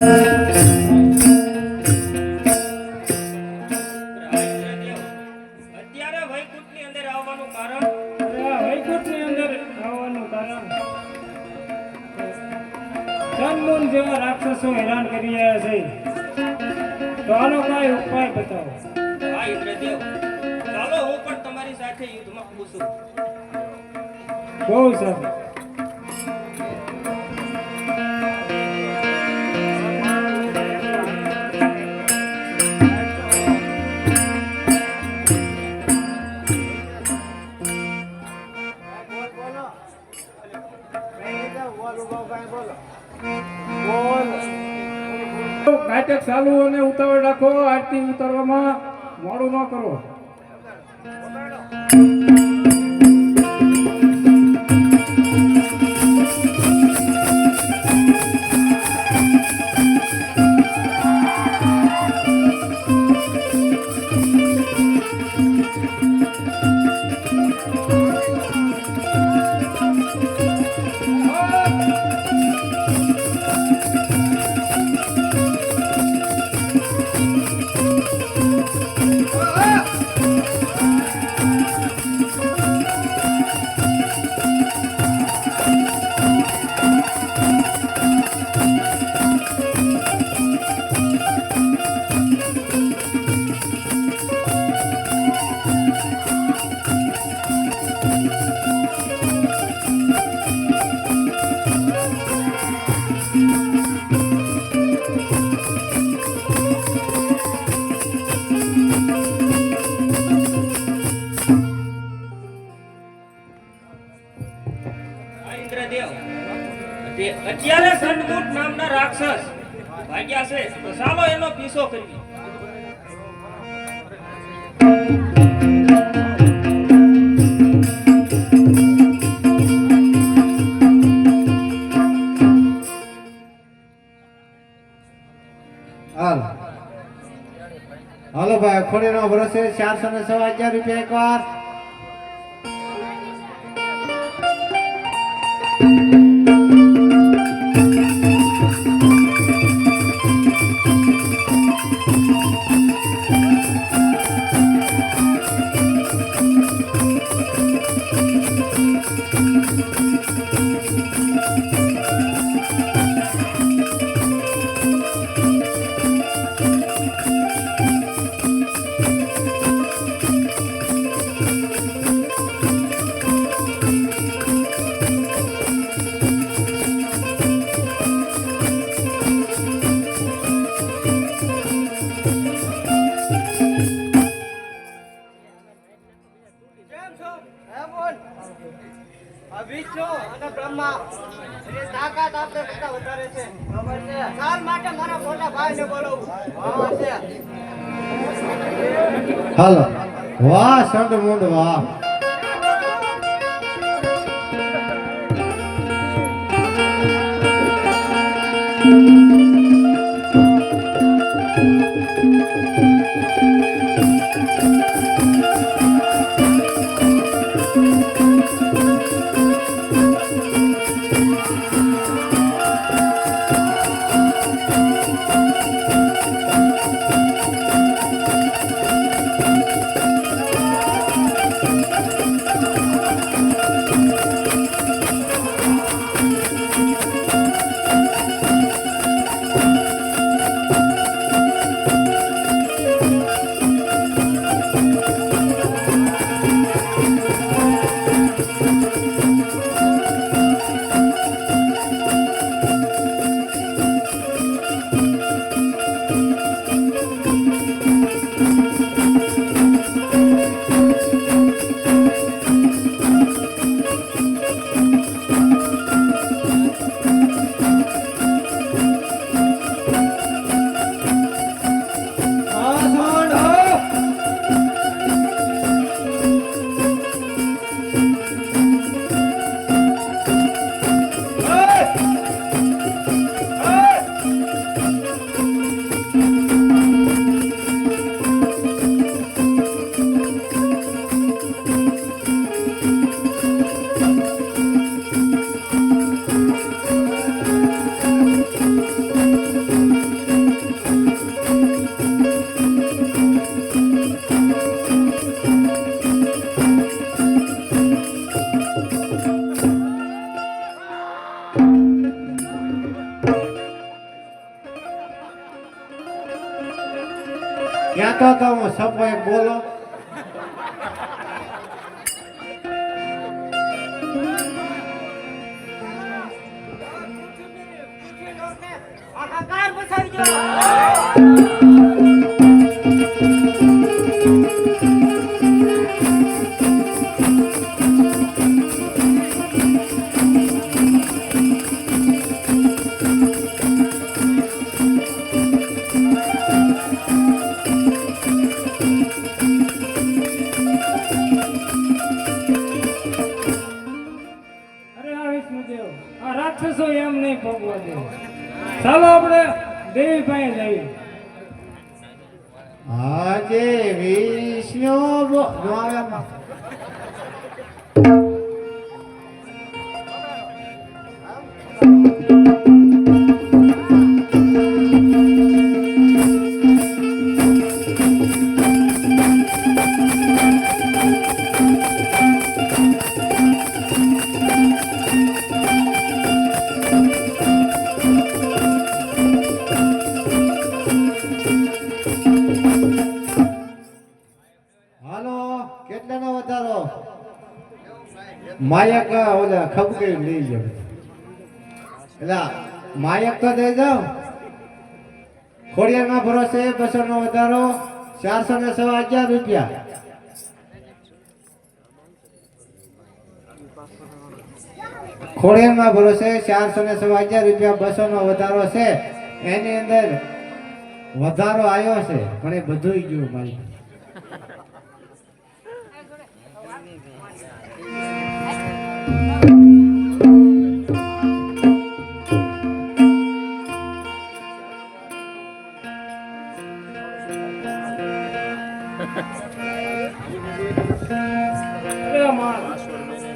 અત્યારે વૈકુંઠની અંદર આવવાનું કારણ? વૈકુંઠની અંદર આવવાનું કારણ. ચંદમૂન જેવા રાક્ષસો હેરાન કરી રહ્યા છે. તો આનો કાંઈ ઉપાય બતાવો. હા ઇન્દ્રદેવ ચાલો હું પણ તમારી સાથે યુદ્ધમાં પૂછું. બહુ સારું નાટક ચાલુ અને ઉતાવળ રાખો આરતી ઉતારવામાં મોડું ન કરો. અત્યારે સંતકૂટ નામના રાક્ષસ. ભાગ્યા છે. તો ચાલો એનો પીછો કરીએ. હાલ. ભાઈ ખોડી નો ભરોસે ચારસો ને સવા હજાર રૂપિયા એક વાર. હાલો વાહ સંત મુંડ વાહ Thank you. તો હું એક બોલો આખા કાર દો. અરે ચાલો આપણે દેવી પાસે જઈએ. આજે વિષ્ણુ બો- માયક ઓલા ખબકે લઈ જાવ એટલે માયક તો દઈ જાવ ખોડિયારમાં ભરોસે બસો નો વધારો, ચારસો ને સવા અગિયાર રૂપિયા. ખોડિયારમાં ભરોસે ચારસો ને સવા અગિયાર રૂપિયા બસો નો વધારો છે. એની અંદર વધારો આવ્યો છે, પણ એ બધું ગયું મારી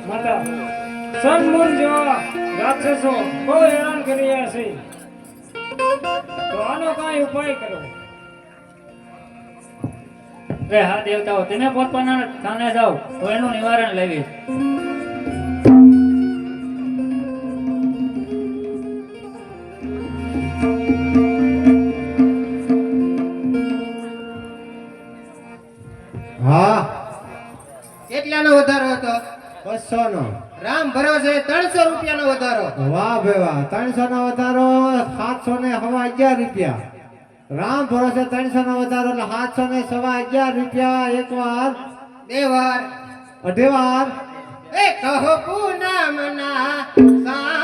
માતા હેરાન કરી રહ્યા છે. ઉપાય કરો રે હા, દેવતાઓ તેને પોતપોતાના સ્થાને જાઓ, તો એનું નિવારણ લેવી. રામ ભરોસે ત્રણસો રૂપિયાનો વધારો. વાહ ભાઈ વાહ ત્રણસો નો વધારો સાતસો ને સવા અગિયાર રૂપિયા. રામ ભરોસે ત્રણસો નો વધારો એટલે સાતસો ને સવા અગિયાર રૂપિયા એક વાર બે વાર. અઢી વાર. એ કહો નામ સાંગને